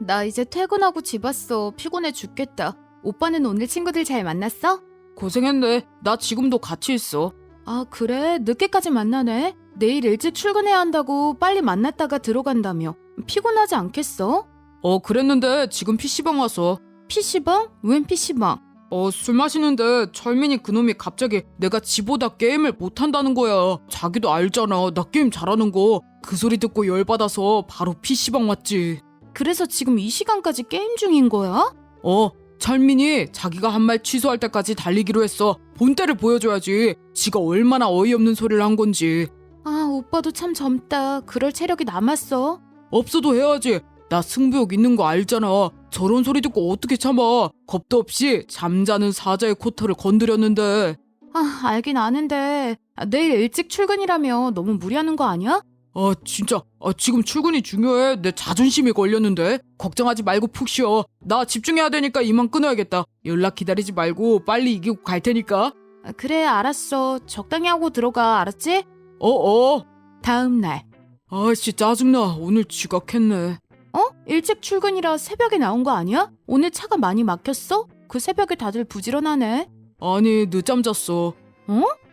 나 이제 퇴근하고 집 왔어. 피곤해 죽겠다. 오빠는 오늘 친구들 잘 만났어? 고생했네. 나 지금도 같이 있어. 아, 그래? 늦게까지 만나네? 내일 일찍 출근해야 한다고 빨리 만났다가 들어간다며. 피곤하지 않겠어? 어, 그랬는데 지금 PC방 와서. PC방? 웬 PC방? 어, 술 마시는데 철민이 그놈이 갑자기 내가 지보다 게임을 못한다는 거야. 자기도 알잖아. 나 게임 잘하는 거. 그 소리 듣고 열받아서 바로 PC방 왔지. 그래서 지금 이 시간까지 게임 중인 거야? 어, 철민이 자기가 한 말 취소할 때까지 달리기로 했어. 본때를 보여줘야지. 지가 얼마나 어이없는 소리를 한 건지. 아, 오빠도 참 젊다. 그럴 체력이 남았어. 없어도 해야지. 나 승부욕 있는 거 알잖아. 저런 소리 듣고 어떻게 참아. 겁도 없이 잠자는 사자의 코털을 건드렸는데. 아, 알긴 아는데. 아, 내일 일찍 출근이라며 너무 무리하는 거 아니야? 아, 진짜. 아, 지금 출근이 중요해. 내 자존심이 걸렸는데. 걱정하지 말고 푹 쉬어. 나 집중해야 되니까 이만 끊어야겠다. 연락 기다리지 말고 빨리 이기고 갈 테니까. 아, 그래, 알았어. 적당히 하고 들어가. 알았지? 어어. 다음 날. 아씨, 짜증나. 오늘 지각했네. 어? 일찍 출근이라 새벽에 나온 거 아니야? 오늘 차가 많이 막혔어? 그 새벽에 다들 부지런하네. 아니, 늦잠 잤어.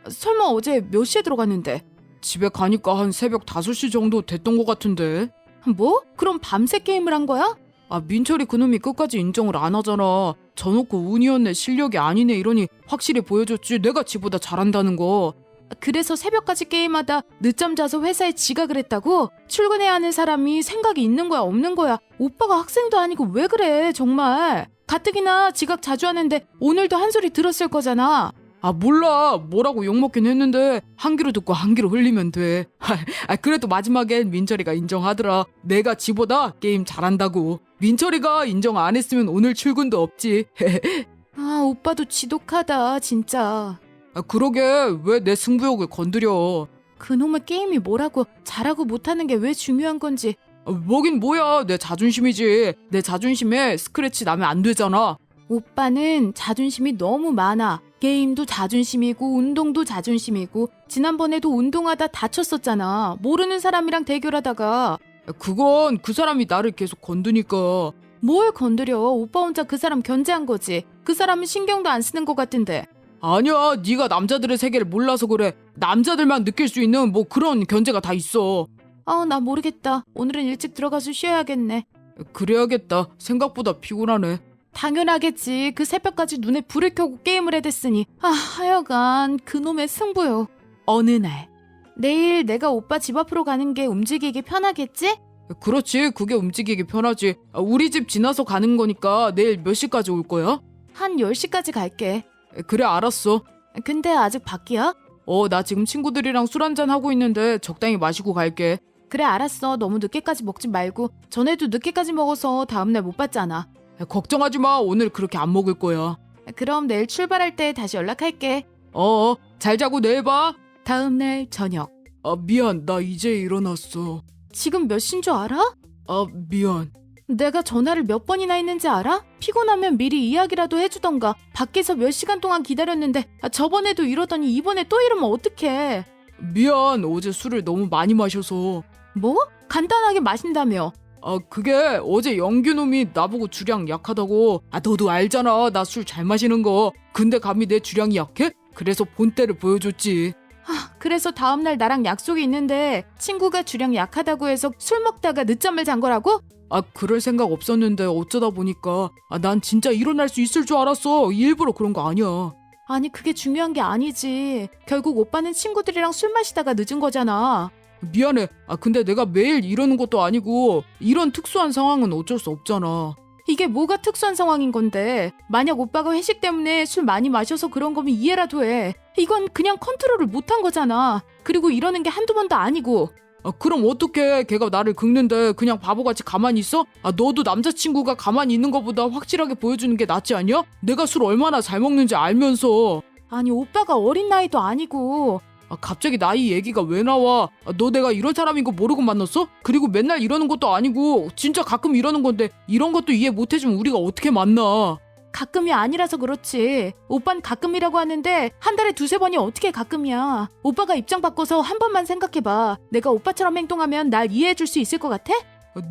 설마 어제 몇 시에 들어갔는데? 집에 가니까 한 새벽 5시 정도 됐던 것 같은데. 뭐? 그럼 밤새 게임을 한 거야? 아, 민철이 그놈이 끝까지 인정을 안 하잖아. 저놓고 운이었네, 실력이 아니네 이러니 확실히 보여줬지. 내가 지보다 잘한다는 거. 그래서 새벽까지 게임하다 늦잠 자서 회사에 지각을 했다고? 출근해야 하는 사람이 생각이 있는 거야, 없는 거야? 오빠가 학생도 아니고 왜 그래, 정말? 가뜩이나 지각 자주 하는데 오늘도 한 소리 들었을 거잖아. 아, 몰라. 뭐라고 욕먹긴 했는데 한 귀로 듣고 한 귀로 흘리면 돼. 아, 그래도 마지막엔 민철이가 인정하더라. 내가 지보다 게임 잘한다고. 민철이가 인정 안 했으면 오늘 출근도 없지. 아, 오빠도 지독하다, 진짜. 아, 그러게 왜 내 승부욕을 건드려. 그놈의 게임이 뭐라고 잘하고 못하는 게 왜 중요한 건지 아, 뭐긴 뭐야. 내 자존심이지. 내 자존심에 스크래치 나면 안 되잖아. 오빠는 자존심이 너무 많아. 게임도 자존심이고 운동도 자존심이고 지난번에도 운동하다 다쳤었잖아. 모르는 사람이랑 대결하다가 아, 그건 그 사람이 나를 계속 건드니까. 뭘 건드려? 오빠 혼자 그 사람 견제한 거지. 그 사람은 신경도 안 쓰는 것 같은데. 아니야, 네가 남자들의 세계를 몰라서 그래. 남자들만 느낄 수 있는 뭐 그런 견제가 다 있어. 아, 나 모르겠다. 오늘은 일찍 들어가서 쉬어야겠네. 그래야겠다. 생각보다 피곤하네. 당연하겠지. 그 새벽까지 눈에 불을 켜고 게임을 해댔으니. 아, 하여간 그놈의 승부요. 어느 날. 내일 내가 오빠 집 앞으로 가는 게 움직이기 편하겠지? 그렇지, 그게 움직이기 편하지. 아, 우리 집 지나서 가는 거니까 내일 몇 시까지 올 거야? 한 10시까지 갈게. 그래, 알았어. 근데 아직 밖이야? 어, 나 지금 친구들이랑 술 한잔 하고 있는데 적당히 마시고 갈게. 그래 알았어. 너무 늦게까지 먹지 말고. 전에도 늦게까지 먹어서 다음날 못 봤잖아. 걱정하지 마. 오늘 그렇게 안 먹을 거야. 그럼 내일 출발할 때 다시 연락할게. 어, 잘 자고 내일 봐. 다음 날 저녁. 아, 미안. 나 이제 일어났어. 지금 몇 시인 줄 알아? 아, 미안. 내가 전화를 몇 번이나 했는지 알아? 피곤하면 미리 이야기라도 해주던가. 밖에서 몇 시간 동안 기다렸는데 아, 저번에도 이러더니 이번에 또 이러면 어떡해. 미안. 어제 술을 너무 많이 마셔서. 뭐? 간단하게 마신다며. 아, 그게 어제 영규놈이 나보고 주량 약하다고. 아, 너도 알잖아. 나 술 잘 마시는 거. 근데 감히 내 주량이 약해? 그래서 본때를 보여줬지. 아, 그래서 다음날 나랑 약속이 있는데 친구가 주량 약하다고 해서 술 먹다가 늦잠을 잔 거라고? 아, 그럴 생각 없었는데 어쩌다 보니까 아, 난 진짜 일어날 수 있을 줄 알았어. 일부러 그런 거 아니야. 아니 그게 중요한 게 아니지. 결국 오빠는 친구들이랑 술 마시다가 늦은 거잖아. 미안해. 아, 근데 내가 매일 이러는 것도 아니고 이런 특수한 상황은 어쩔 수 없잖아. 이게 뭐가 특수한 상황인 건데 만약 오빠가 회식 때문에 술 많이 마셔서 그런 거면 이해라도 해. 이건 그냥 컨트롤을 못한 거잖아. 그리고 이러는 게 한두 번도 아니고. 아, 그럼 어떻게 걔가 나를 긁는데 그냥 바보같이 가만히 있어? 아, 너도 남자친구가 가만히 있는 것보다 확실하게 보여주는 게 낫지 않냐? 내가 술 얼마나 잘 먹는지 알면서. 아니 오빠가 어린 나이도 아니고 아, 갑자기 나이 얘기가 왜 나와? 아, 너 내가 이런 사람인 거 모르고 만났어? 그리고 맨날 이러는 것도 아니고 진짜 가끔 이러는 건데 이런 것도 이해 못 해주면 우리가 어떻게 만나? 가끔이 아니라서 그렇지. 오빤 가끔이라고 하는데 한 달에 두세 번이 어떻게 가끔이야. 오빠가 입장 바꿔서 한 번만 생각해봐. 내가 오빠처럼 행동하면 날 이해해줄 수 있을 것 같아?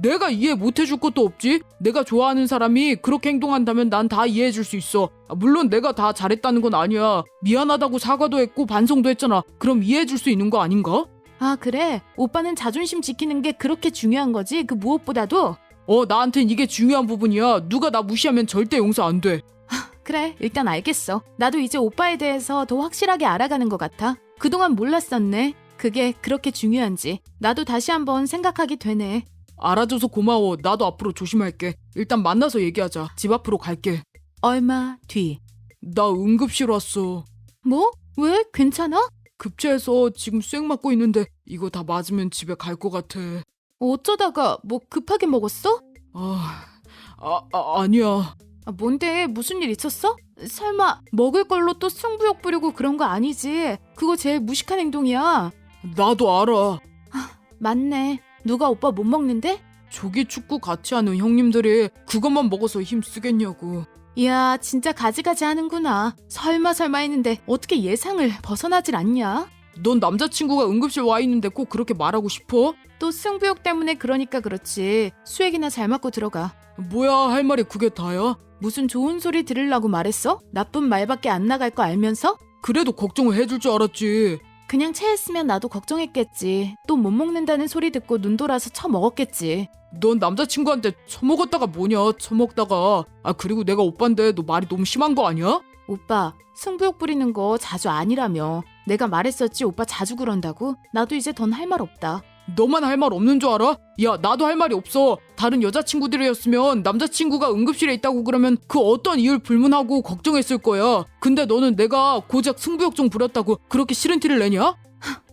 내가 이해 못 해줄 것도 없지. 내가 좋아하는 사람이 그렇게 행동한다면 난 다 이해해 줄 수 있어. 아, 물론 내가 다 잘했다는 건 아니야. 미안하다고 사과도 했고 반성도 했잖아. 그럼 이해해 줄 수 있는 거 아닌가? 아, 그래. 오빠는 자존심 지키는 게 그렇게 중요한 거지. 그 무엇보다도. 어, 나한텐 이게 중요한 부분이야. 누가 나 무시하면 절대 용서 안 돼. 그래, 일단 알겠어. 나도 이제 오빠에 대해서 더 확실하게 알아가는 것 같아. 그동안 몰랐었네. 그게 그렇게 중요한지. 나도 다시 한번 생각하게 되네. 알아줘서 고마워. 나도 앞으로 조심할게. 일단 만나서 얘기하자. 집 앞으로 갈게. 얼마 뒤. 나 응급실 왔어. 뭐? 왜? 괜찮아? 급체해서 지금 쌩 맞고 있는데 이거 다 맞으면 집에 갈 것 같아. 어쩌다가 뭐 급하게 먹었어? 아, 아, 아 아니야. 아, 뭔데? 무슨 일 있었어? 설마 먹을 걸로 또 승부욕 부리고 그런 거 아니지? 그거 제일 무식한 행동이야. 나도 알아. 맞네. 누가 오빠 못 먹는데? 조기 축구 같이 하는 형님들이 그것만 먹어서 힘 쓰겠냐고. 이야, 진짜 가지가지 하는구나. 설마 설마 했는데 어떻게 예상을 벗어나질 않냐? 넌 남자친구가 응급실 와 있는데 꼭 그렇게 말하고 싶어? 또 승부욕 때문에 그러니까 그렇지. 수액이나 잘 맞고 들어가. 뭐야 할 말이 그게 다야? 무슨 좋은 소리 들으려고 말했어? 나쁜 말밖에 안 나갈 거 알면서? 그래도 걱정을 해줄 줄 알았지. 그냥 체했으면 나도 걱정했겠지. 또 못 먹는다는 소리 듣고 눈 돌아서 처먹었겠지. 넌 남자친구한테 처먹었다가 뭐냐 처먹다가 아 그리고 내가 오빠인데 너 말이 너무 심한 거 아니야? 오빠, 승부욕 부리는 거 자주 아니라며. 내가 말했었지 오빠 자주 그런다고? 나도 이제 넌할말 없다. 너만 할 말 없는 줄 알아? 야 나도 할 말이 없어 다른 여자친구들이었으면 남자친구가 응급실에 있다고 그러면 그 어떤 이유를 불문하고 걱정했을 거야 근데 너는 내가 고작 승부욕 좀 부렸다고 그렇게 싫은 티를 내냐?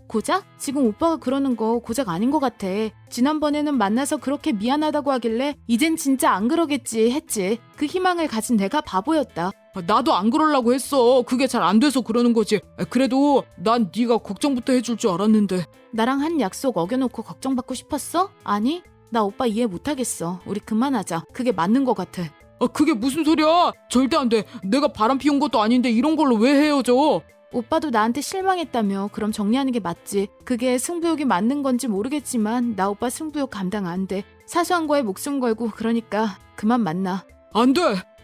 고작? 지금 오빠가 그러는 거 고작 아닌 것 같아. 지난번에는 만나서 그렇게 미안하다고 하길래 이젠 진짜 안 그러겠지 했지. 그 희망을 가진 내가 바보였다. 아, 나도 안 그러려고 했어 그게 잘 안 돼서 그러는 거지 아, 그래도 난 네가 걱정부터 해줄 줄 알았는데 나랑 한 약속 어겨놓고 걱정받고 싶었어? 아니, 나 오빠 이해 못하겠어. 우리 그만하자. 그게 맞는 것 같아. 아 그게 무슨 소리야 절대 안 돼 내가 바람 피운 것도 아닌데 이런 걸로 왜 헤어져 오빠도 나한테 실망했다며. 그럼 정리하는 게 맞지. 그게 승부욕이 맞는 건지 모르겠지만 나 오빠 승부욕 감당 안 돼. 사소한 거에 목숨 걸고 그러니까 그만 만나. 안 돼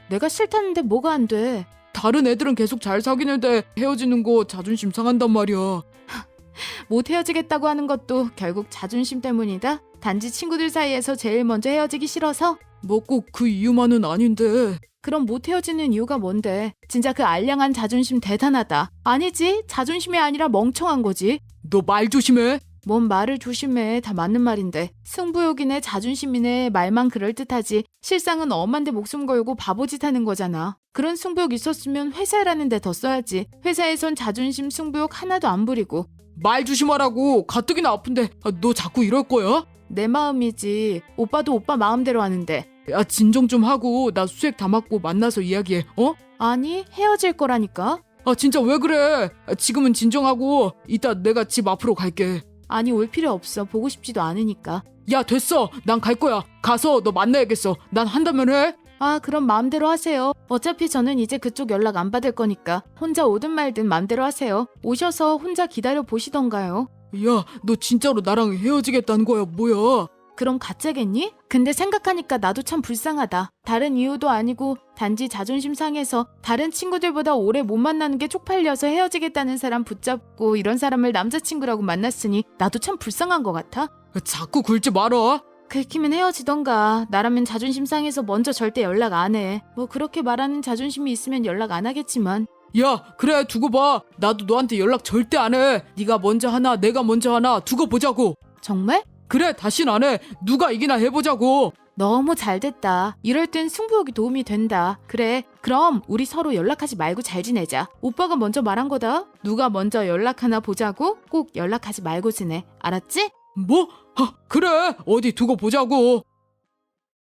내가 싫다는데 뭐가 안 돼. 다른 애들은 계속 잘 사귀는데 헤어지는 거 자존심 상한단 말이야. 못 헤어지겠다고 하는 것도 결국 자존심 때문이다. 단지 친구들 사이에서 제일 먼저 헤어지기 싫어서? 뭐 꼭 그 이유만은 아닌데. 그럼 못 헤어지는 이유가 뭔데? 진짜 그 알량한 자존심 대단하다. 아니지, 자존심이 아니라 멍청한 거지. 너 말 조심해. 뭔 말을 조심해. 다 맞는 말인데. 승부욕이네 자존심이네 말만 그럴듯하지. 실상은 엄한데 목숨 걸고 바보짓 하는 거잖아. 그런 승부욕 있었으면 회사라는 데 더 써야지. 회사에선 자존심 승부욕 하나도 안 부리고. 말 조심하라고. 가뜩이나 아픈데. 아, 너 자꾸 이럴 거야? 내 마음이지. 오빠도 오빠 마음대로 하는데. 야 진정 좀 하고 나 수액 다 맞고 만나서 이야기해. 어? 아니, 헤어질 거라니까. 아 진짜 왜 그래? 아, 지금은 진정하고 이따 내가 집 앞으로 갈게. 아니, 올 필요 없어. 보고 싶지도 않으니까. 야 됐어. 난 갈 거야. 가서 너 만나야겠어. 난 한다면 해. 아, 그럼 마음대로 하세요. 어차피 저는 이제 그쪽 연락 안 받을 거니까. 혼자 오든 말든 마음대로 하세요. 오셔서 혼자 기다려 보시던가요. 야 너 진짜로 나랑 헤어지겠다는 거야 뭐야? 그럼 가짜겠니? 근데 생각하니까 나도 참 불쌍하다. 다른 이유도 아니고 단지 자존심 상해서 다른 친구들보다 오래 못 만나는 게 쪽팔려서 헤어지겠다는 사람 붙잡고 이런 사람을 남자친구라고 만났으니 나도 참 불쌍한 것 같아. 야, 자꾸 굴지 말아. 긁히면 헤어지던가. 나라면 자존심 상해서 먼저 절대 연락 안 해. 뭐 그렇게 말하는 자존심이 있으면 연락 안 하겠지만. 야 그래 두고 봐. 나도 너한테 연락 절대 안 해. 네가 먼저 하나 내가 먼저 하나 두고 보자고. 정말? 그래 다신 안 해. 누가 이기나 해보자고. 너무 잘 됐다. 이럴 땐 승부욕이 도움이 된다. 그래. 그럼 우리 서로 연락하지 말고 잘 지내자. 오빠가 먼저 말한 거다. 누가 먼저 연락하나 보자고 꼭 연락하지 말고 지내. 알았지? 뭐? 아, 그래 어디 두고 보자고.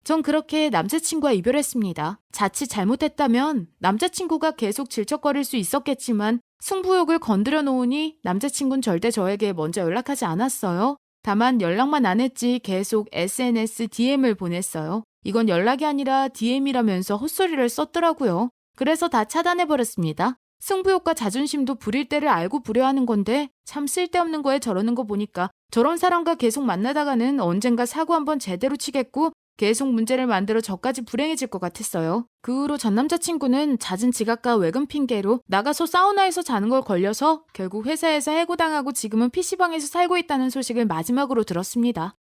전 그렇게 남자친구와 이별했습니다. 자칫 잘못했다면 남자친구가 계속 질척거릴 수 있었겠지만 승부욕을 건드려 놓으니 남자친구는 절대 저에게 먼저 연락하지 않았어요. 다만 연락만 안 했지 계속 SNS DM을 보냈어요. 이건 연락이 아니라 DM이라면서 헛소리를 썼더라고요. 그래서 다 차단해버렸습니다. 승부욕과 자존심도 부릴 때를 알고 부려야 하는 건데 참 쓸데없는 거에 저러는 거 보니까 저런 사람과 계속 만나다가는 언젠가 사고 한번 제대로 치겠고 계속 문제를 만들어 저까지 불행해질 것 같았어요. 그 후로 전 남자친구는 잦은 지각과 외근 핑계로 나가서 사우나에서 자는 걸 걸려서 결국 회사에서 해고당하고 지금은 PC방에서 살고 있다는 소식을 마지막으로 들었습니다.